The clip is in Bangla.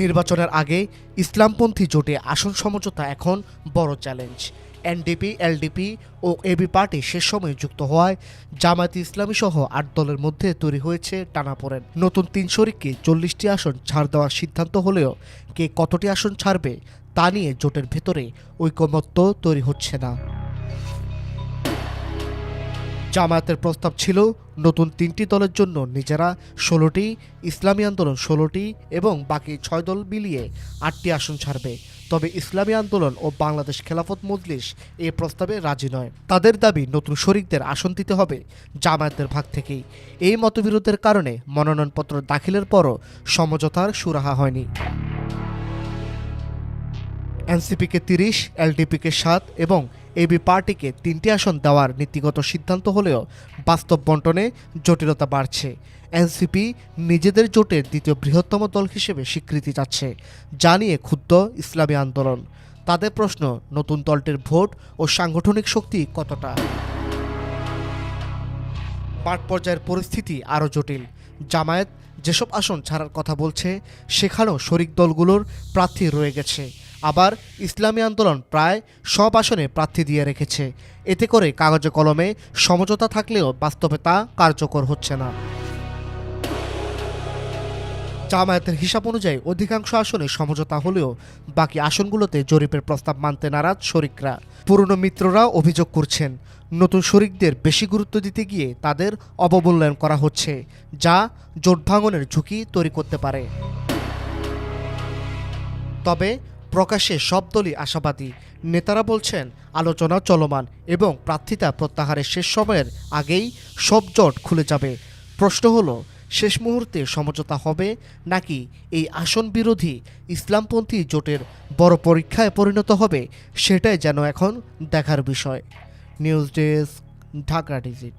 নির্বাচনের আগে ইসলামপন্থী জোটে আসন সমঝোতা এখন বড় চ্যালেঞ্জ। এনডিপি, এলডিপি ও এবি পার্টি শেষ সময়ে যুক্ত হওয়ায় জামায়াতে ইসলামী সহ আট দলের মধ্যে তৈরি হয়েছে টানাপোড়েন। নতুন তিন শরিককে চল্লিশটি আসন ছাড় দেওয়ার সিদ্ধান্ত হলেও কে কতটি আসন ছাড়বে তা নিয়ে জোটের ভেতরে ঐকমত্য তৈরি হচ্ছে না। জামায়াতের প্রস্তাব ছিল নতুন তিনটি দলের জন্য নিজেরা ষোলোটি, ইসলামী আন্দোলন ষোলোটি এবং বাকি ছয় দল মিলিয়ে আটটি আসন ছাড়বে। তবে ইসলামী আন্দোলন ও বাংলাদেশ খেলাফত মজলিস এ প্রস্তাবে রাজি নয়। তাদের দাবি, নতুন শরিকদের আসন দিতে হবে জামায়াতের ভাগ থেকেই। এই মতবিরোধের কারণে মনোনয়নপত্র দাখিলের পরও সমঝোতার সুরাহা হয়নি। এনসিপিকে তিরিশ, এলডিপিকে সাত এবং এবি পার্টিকে তিনটি আসন দেওয়ার নীতিগত সিদ্ধান্ত হলেও বাস্তব বন্টনে জটিলতা বাড়ছে। এনসিপি নিজেদের জোটের দ্বিতীয় বৃহত্তম দল হিসেবে স্বীকৃতি চাচ্ছে যা নিয়ে ক্ষুব্ধ ইসলামী আন্দোলন। তাদের প্রশ্ন, নতুন দলটির ভোট ও সাংগঠনিক শক্তি কতটা? মাঠ পর্যায়ের পরিস্থিতি আরও জটিল। জামায়াত যেসব আসন ছাড়ার কথা বলছে, সেখানেও শরিক দলগুলোর প্রার্থী রয়ে গেছে। আবার ইসলামী আন্দোলন প্রায় সব আসনে প্রার্থী দিয়ে রেখেছে। এতে করে কাগজে কলমে সমঝোতা থাকলেও বাস্তবে তা কার্যকর হচ্ছে না। জামায়াতের হিসাব অনুযায়ী অধিকাংশ আসনে সমঝোতা হলেও বাকি আসনগুলোতে জরিপের প্রস্তাব মানতে নারাজ শরিকরা। পুরনো মিত্ররা অভিযোগ করছেন, নতুন শরিকদের বেশি গুরুত্ব দিতে গিয়ে তাদের অবমূল্যায়ন করা হচ্ছে, যা জোট ভাঙনের ঝুঁকি তৈরি করতে পারে। তবে প্রকাশ্যে সব দলই আশাবাদী। নেতারা বলছেন, আলোচনা চলমান এবং প্রার্থিতা প্রত্যাহারের শেষ সময়ের আগেই সব জট খুলে যাবে। প্রশ্ন হলো, শেষ মুহূর্তে সমঝোতা হবে নাকি এই আসন বিরোধী ইসলামপন্থী জোটের বড় পরীক্ষায় পরিণত হবে, সেটাই যেন এখন দেখার বিষয়। News desk, Dhaka digit.